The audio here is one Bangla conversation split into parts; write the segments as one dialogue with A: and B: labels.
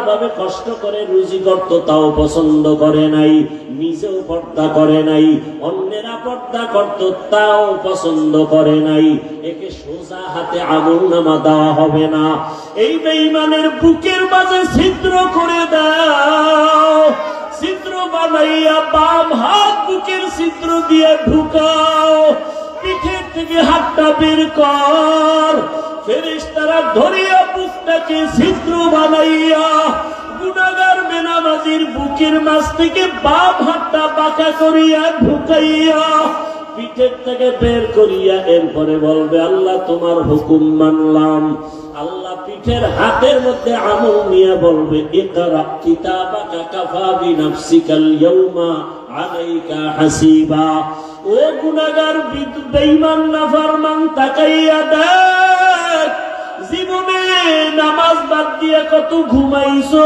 A: ভাবে কষ্ট করে, রুজি করত, তাও পছন্দ করে নাই। নিজেও পর্দা করে নাই। অন্যেরা পর্দা করত, তাও পছন্দ করে নাই। একে সোজা হাতে আগুন নামা দেওয়া হবে না। এই বেইমানের বুকের মাঝে ছিদ্র করে দাও। ছিদ্র বানাইয়া বাম হাত বুকের ছিদ্র দিয়ে ঢুকাও। পিঠের থেকে হাতটা বের কর। ফেরেশতারা ধরিয়া বুকটাকে ছিদ্র বানাইয়া গুনাগার বেনামাজির বুকের মাছ থেকে বাম হাতটা বাঁকা করিয়া ঢুকাইয়া পিঠের থেকে বের করিয়া এরপরে বলবে, আল্লাহ, তোমার হুকুম মানলাম। আল্লাহ পিঠের হাতের মধ্যে আমল নিয়ে বলবে, ইকরা কিতাবাকা কাফা বিনাফসিকাল ইয়াউমা আলাইকা হাসিবা। ও বেঈমান তাকাইয়া নামাজ বাদ দিয়ে কত ঘুমাইছো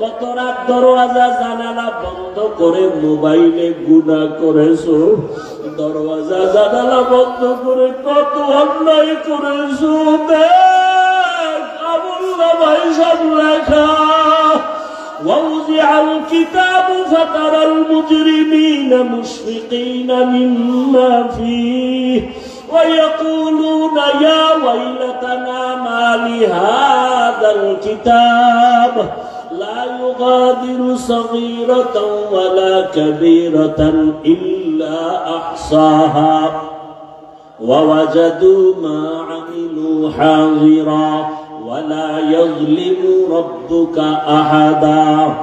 A: কত রাত দরওয়াজা জানালা বন্ধ করে মোবাইলে গুণা করেছো দরওয়াজা জানালা বন্ধ করে কত অন্যায় করেছো দেখ আবুল্লা ভাই সব লেখা ووضع الكتاب فترى المجرمين مشفقين مما فيه ويقولون يا ويلتنا ما لهذا الكتاب لا يغادر صغيرة ولا كبيرة إلا أحصاها ووجدوا ما عملوا حاضرا ولا يظلم ربك أحدا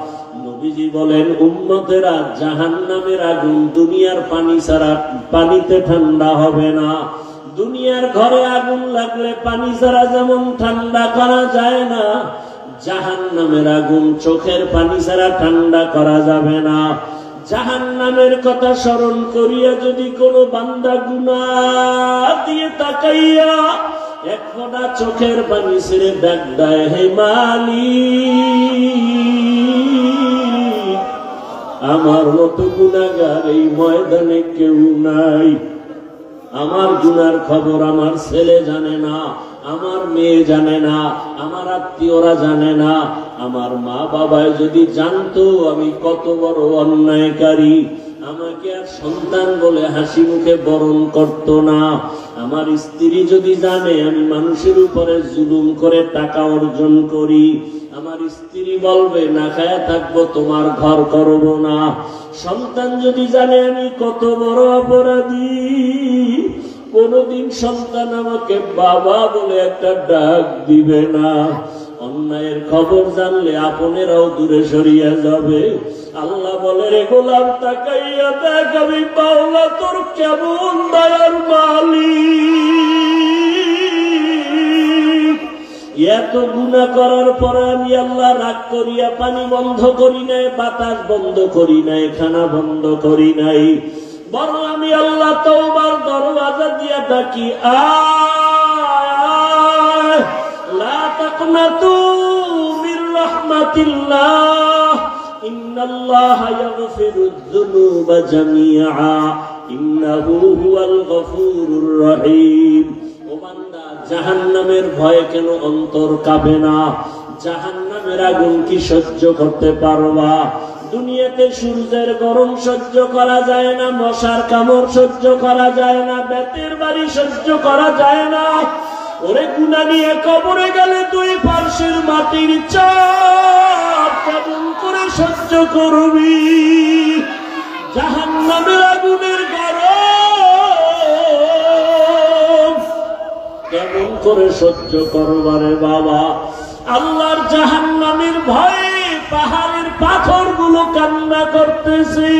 A: নবীজি বলেন, উম্মতেরা জাহান্নামের আগুন দুনিয়ার পানি ছাড়া পানিতে ঠান্ডা হবে না। দুনিয়ার ঘরে আগুন লাগলে পানি ছাড়া যেমন ঠান্ডা করা যায় না, জাহান্নামের আগুন চোখের পানি ছাড়া ঠান্ডা করা যাবে না। জাহান নামের কথা স্মরণ করিয়া যদি কোনো বান্দা গুনা দিয়ে তাকাইয়া এক চোখের পানি ছেড়ে ব্যাগ দেয়, হে মালিক! আমার মতো গুনাগার এই ময়দানে কেউ নাই। আমার গুনার খবর আমার ছেলে জানে না, আমার মেয়ে জানে না, আমার আত্মীয়রা জানে না। আমার মা বাবায় যদি জানতো আমি কত বড় অন্যায়কারী, আমাকে আর সন্তান বলে হাসি মুখে বরণ করত না। আমার স্ত্রী যদি জানে আমি মানুষের উপরে জুলুম করে টাকা অর্জন করি, আমার স্ত্রী বলবে, না খায়া থাকব, তোমার ঘর করব না। সন্তান যদি জানে আমি কত বড় অপরাধী, কোনদিন সন্তান আমাকে বাবা বলে একটা ডাক দিবে না। অন্যায়ের খবর জানলে আপনেরাও দূরে সরিয়া যাবে। আল্লাহ বলে, রে গোলাম, তাকাইয়া দেখ, আমি পাওলা তোর কেমন দয়ার মালিক। এত গুণা করার পরে আমি আল্লাহ রাগ করিয়া পানি বন্ধ করি নাই, বাতাস বন্ধ করি নাই, খানা বন্ধ করি নাই। বরং আমি আল্লাহ তওবার দরওয়াজা দিয়া আয় লা ভয়ে কেন অন্তর কাঁপে না? জাহান্নামের আগুন কি সহ্য করতে পারবা? দুনিয়াতে সূর্যের গরম সহ্য করা যায় না, মশার কামড় সহ্য করা যায় না, বেতের বাড়ি সহ্য করা যায় না। ওরে গুনা নিয়ে কবরে গেলে দুই পার্শ্বের মাটির চাপ কেমন করে সহ্য করবি? জাহান্নামের আগুনের গরম কেমন করে সহ্য করবারে বাবা? আল্লাহর জাহান্নামের ভয়ে পাহাড়ের পাথরগুলো কান্না করতেছে।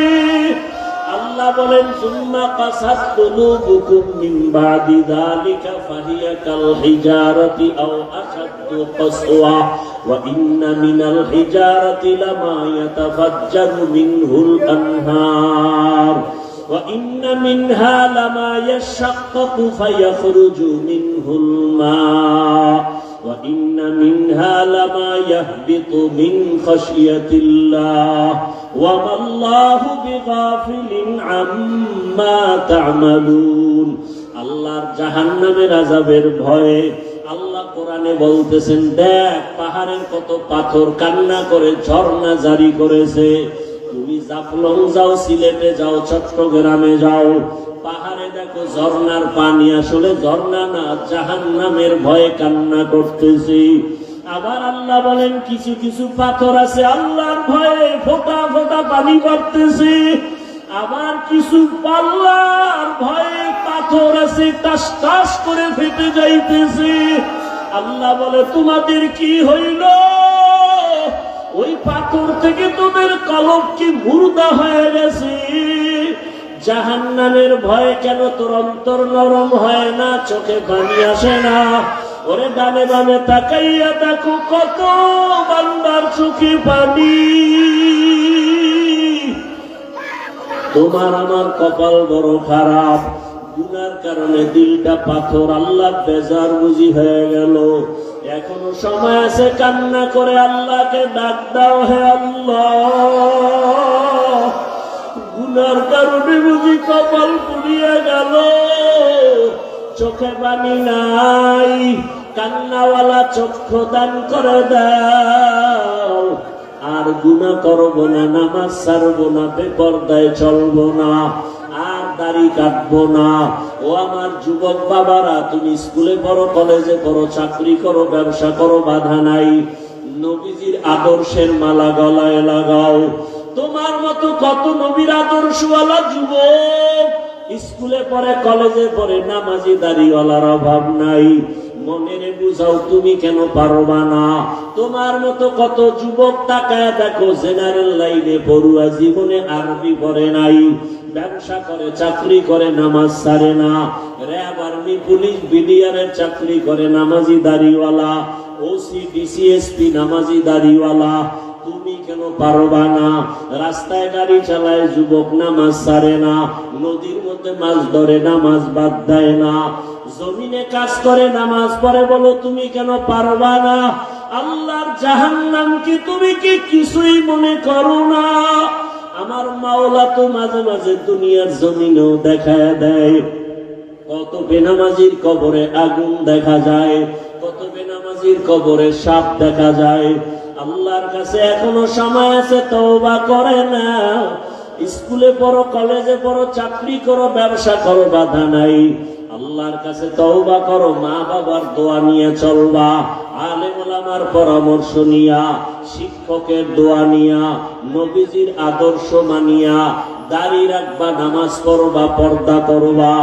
A: আল্লাহ বলেন সুম্মা কাসাত কুলুবুকুম মিন বাদি যালিকা ফাহিয়া কাল হিজারাতি আও আশাদ্দু কাসওয়া ওয়া ইন্না মিনাল হিজারাতি লামা ইয়াতাফাজ্জারু মিনহুল আনহার وإن منها لما يشقق فيخرج منه الماء وإن منها لما يهبط من خشية الله وما الله بغافل عما تعملون আল্লাহর জাহান্নামের আজাবের ভয়ে আল্লাহ কোরআনে বলতেছেন দেখ পাহাড়ের কত পাথর কান্না করে ঝর্ণা জারি করেছে তুমি জাফলং যাও সিলেটে যাও চট্টগ্রামে যাও পাহাড়ে দেখো ঝর্ণার পানি আসলে ঝর্ণা না জাহান নামের ভয়ে কান্না করতেছি আবার আল্লাহ বলেন, কিছু কিছু পাথর আছে আল্লাহর ভয়ে ফোটা ফোটা পানি পড়তেছে। আবার কিছু পাল্লার ভয়ে পাথর আছে টাস টাস করে ফেটে যাইতেছে। আল্লাহ বলে, তোমাদের কি হইল? ওই পাথর থেকে তোদের কলব কি মুর্দা হয়ে গেছে? জাহান্নামের ভয়ে কেন তোর অন্তর নরম হয় না, চোখে পানি আসে না? ওরে ডানে বামে তাকাইয়া দেখো কত বান্দার চোখে পানি। তোমার আমার কপাল বড় খারাপ। গুনার কারণে দিলটা পাথর আল্লাহ বেজার বুঝি হয়ে গেল। এখনও সময় আছে কান্না করে আল্লাহকে ডাক দাও হে আল্লাহ। গুনার কারণে বুঝি কপাল পুড়িয়ে গেল। চোখে পানি নাই, কান্নাওয়ালা চক্ষু দান করে দাও। আর গুণা করব না, নামাজ ছাড়বো না, বেপরদায় চলবো না, আর দাড়ি কাটবো না। ও আমার যুবক বাবারা, তুমি স্কুলে পড়ো, কলেজে পড়ো, চাকরি করো, ব্যবসা করো, বাধা নাই। নবীজির আদর্শের মালা গলায় লাগাও। তোমার মতো কত নবীর আদর্শওয়ালা যুবক? স্কুলে পড়ে, কলেজে পড়ে নামাজি দাড়িওয়ালার অভাব নাই। মনের বুঝাও তুমি কেন পারবা না? তোমার মতো কত যুবক তাকায় দেখো, জেনারেল লাইনে পড়ুয়া জীবনে আরবি পড়ে নাই। ব্যবসা করে, চাকরি করে, নামাজ সারে না। র্যাব, আর্মি, পুলিশ বিডিআরের চাকরি করে, নামাজি দাড়িওয়ালা, ওসি ডিসিএসপি নামাজি দাড়িওয়ালা। তুমি কেন পারবা না? রাস্তায় গাড়ি চালায় যুবক নামাজ সারে না, নদীর মধ্যে মাছ ধরে নামাজ বাদ দেয় না, জমিনে কাজ করে নামাজ পড়ে বলো তুমি কেন পারবা না? আল্লাহর জাহান্নাম কি তুমি কি কিছুই মনে করো না? আমার মাওলা তো মাঝে মাঝে দুনিয়ার জমিনেও দেখা দেয়। কত বেনামাজির কবরে আগুন দেখা যায়, কত বেনামাজির কবরে সাপ দেখা যায়। আল্লাহর কাছে এখনও সময় আছে, তওবা করে না স্কুলে পড়ো, কলেজে পড়ো, চাকরি করো, ব্যবসা করো, বাধা নাই। আল্লাহর কাছে তওবা করো মা বাবার দোয়া নিয়ে চলবা আলেম ওলামার পরামর্শ নিয়া, শিক্ষকের দোয়া নিয়া, নবীজির আদর্শ মানিয়া, দাড়ি রাখবা, নামাজ পড়বা, পর্দা করবা।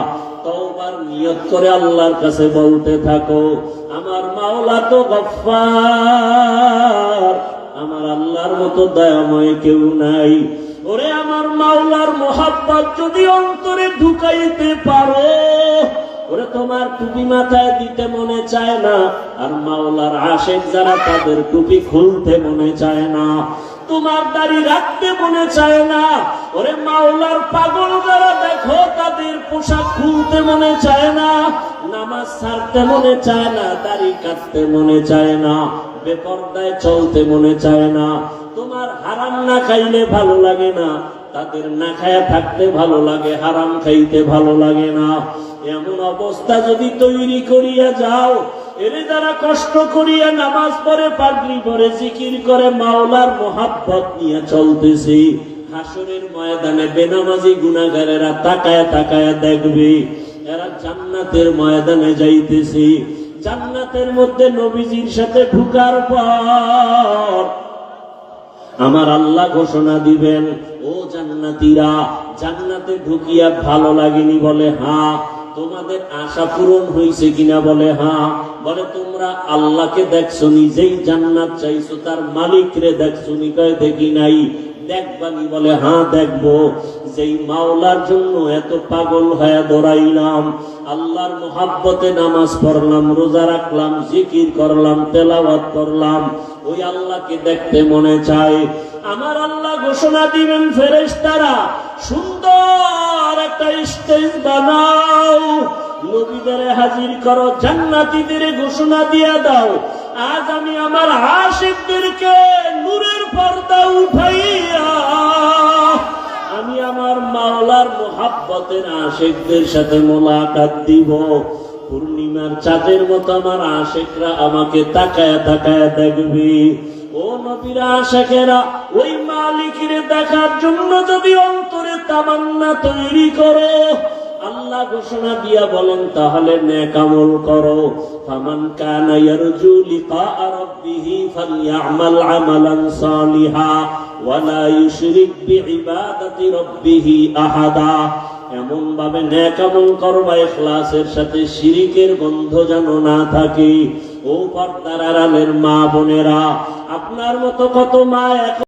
A: তওবার নিয়ত করে আল্লাহর কাছে বলতে থাকো। আমার মাওলা তো গফফার। আমার আল্লাহর মতো দয়াময় কেউ নাই। ওরে আমার মাওলার মোহাব্বত যদি অন্তরে ঢুকাইতে পারো, ওরে তোমার টুপি মাথায় দিতে মনে চায় না, আর মাওলার আশেক যারা তাদের টুপি খুলতে মনে চায় না। তোমার দাড়ি রাখতে মনে চায় না ওরে মাওলার পাগল যারা দেখো, তাদের পোশাক খুলতে মনে চায় না, নামাজ ছাড়তে মনে চায় না, দাড়ি কাটতে মনে চায় না, বেপর্দায় চলতে মনে চায় না। তোমার হারাম না খাইলে ভালো লাগে না, তাদের না খায়া থাকতে ভালো লাগে, হারাম খাইতে ভালো লাগে না। এমন অবস্থা যদি তৈরি করিয়া যাও, এরে যারা কষ্ট করিয়া নামাজ পড়ে, পাগড়ি পরে, জিকির করে, মাওলার মোহাব্বত নিয়ে চলতেছি। হাসরের ময়দানে বেনামাজি গুনাগারেরা তাকায় তাকায় দেখবে, এরা জান্নাতের ময়দানে যাইতেছে। জান্নাতের মধ্যে নবীজির সাথে ঢুকার পর আমার আল্লাহ ঘোষণা দিবেন, ও জান্নাতীরা, জান্নাতে ঢুকিয়া ভালো লাগেনি বলে হ্যাঁ তোমাদের আশা পূরণ হয়েছে কিনা বলে হ্যাঁ বলে, তোমরা আল্লাহকে দেখছ নিজেই জান্নাত চাইছো, তার মালিকরে দেখছ নি, কয়, দেখি নাই। দেখবানি বলে হ্যাঁ দেখব। যেই মাওলার জন্য এত পাগল হয়ে দৌড়াইলাম, আল্লাহর মোহাব্বতে নামাজ পড়লাম, রোজা রাখলাম, জিকির করলাম করলাম, ওই আল্লাহকে দেখতে মনে চায় আমার আল্লাহ ঘোষণা দিবেন, ফেরেশতারা, সুন্দর একটা স্টেজ বানাও। নবীদের হাজির করো, জান্নাতীদের ঘোষণা দিয়া দাও। আজ আমি আমার আশিকদেরকে নূরের পর্দা উঠাইয়া আমি আমার মাওলার মোহাব্বতের আশেকদের সাথে মোলাকাত দিব। পূর্ণিমার চাঁদের মতো আমার আশেকরা আমাকে তাকায় তাকায় দেখবে। ও নবীরা, আশেকেরা, ওই মালিকের দেখার জন্য যদি অন্তরে তামান্না তৈরি করো আল্লাহ ঘোষণা দিয়া বলেন, তাহলে নেক আমল করো। ফামান কানা ইয়ারজু লিকা রাব্বিহি ফালইআমাল আমালান সালিহা ওয়ালা ইউশরিক বিইবাদাতি রাব্বিহি আহাদা। এমন ভাবে নেক আমল করবা ইখলাসের সাথে শিরিকের গন্ধ যেন না থাকে। ও পর্দার আড়ালের মা বোনেরা, আপনার মতো কত মা